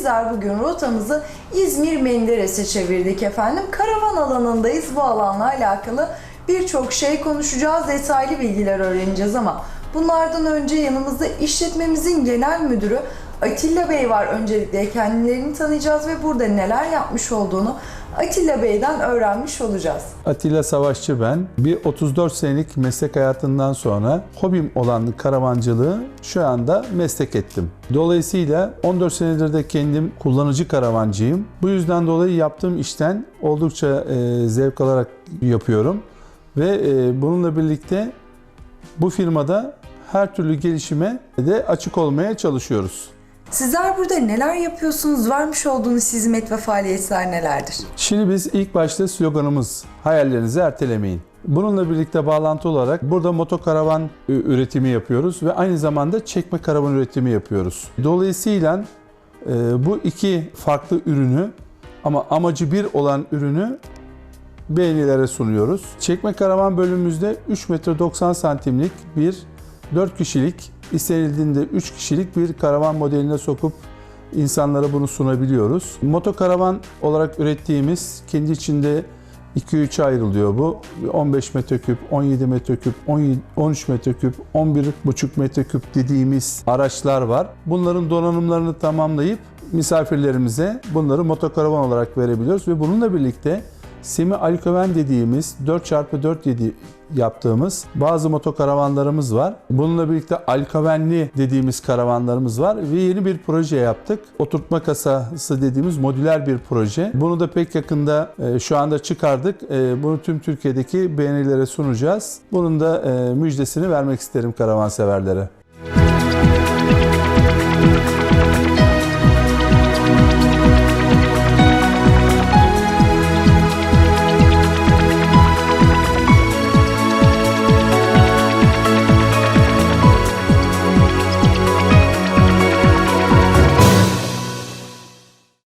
bizler bugün rotamızı İzmir Menderes'e çevirdik efendim. Karavan alanındayız. Bu alanla alakalı birçok şey konuşacağız, detaylı bilgiler öğreneceğiz ama bunlardan önce yanımızda işletmemizin genel müdürü Atilla Bey var. Öncelikle kendilerini tanıyacağız ve burada neler yapmış olduğunu Atilla Bey'den öğrenmiş olacağız. Atilla Savaşçı ben. Bir 34 senelik meslek hayatından sonra hobim olan karavancılığı şu anda meslek ettim. Dolayısıyla 14 senedir de kendim kullanıcı karavancıyım. Bu yüzden dolayı yaptığım işten oldukça e, zevk alarak yapıyorum. Ve e, bununla birlikte bu firmada her türlü gelişime de açık olmaya çalışıyoruz. Sizler burada neler yapıyorsunuz? Vermiş olduğunuz hizmet ve faaliyetler nelerdir? Şimdi biz ilk başta sloganımız hayallerinizi ertelemeyin. Bununla birlikte bağlantı olarak burada motokaravan üretimi yapıyoruz ve aynı zamanda çekme karavan üretimi yapıyoruz. Dolayısıyla e, bu iki farklı ürünü ama amacı bir olan ürünü beğenilere sunuyoruz. Çekme karavan bölümümüzde 3 metre 90 santimlik bir 4 kişilik istenildiğinde 3 kişilik bir karavan modeline sokup insanlara bunu sunabiliyoruz. Motokaravan olarak ürettiğimiz kendi içinde 2-3 ayrılıyor bu. 15 metreküp, 17 metreküp, 17 13 metreküp, 11,5 metreküp dediğimiz araçlar var. Bunların donanımlarını tamamlayıp misafirlerimize bunları motokaravan olarak verebiliyoruz ve bununla birlikte semi alkoven dediğimiz 4x4 dedi yaptığımız bazı motokaravanlarımız var. Bununla birlikte alkovenli dediğimiz karavanlarımız var ve yeni bir proje yaptık. Oturtma kasası dediğimiz modüler bir proje. Bunu da pek yakında e, şu anda çıkardık. E, Bunu tüm Türkiye'deki beğenilere sunacağız. Bunun da e, müjdesini vermek isterim karavanseverlere.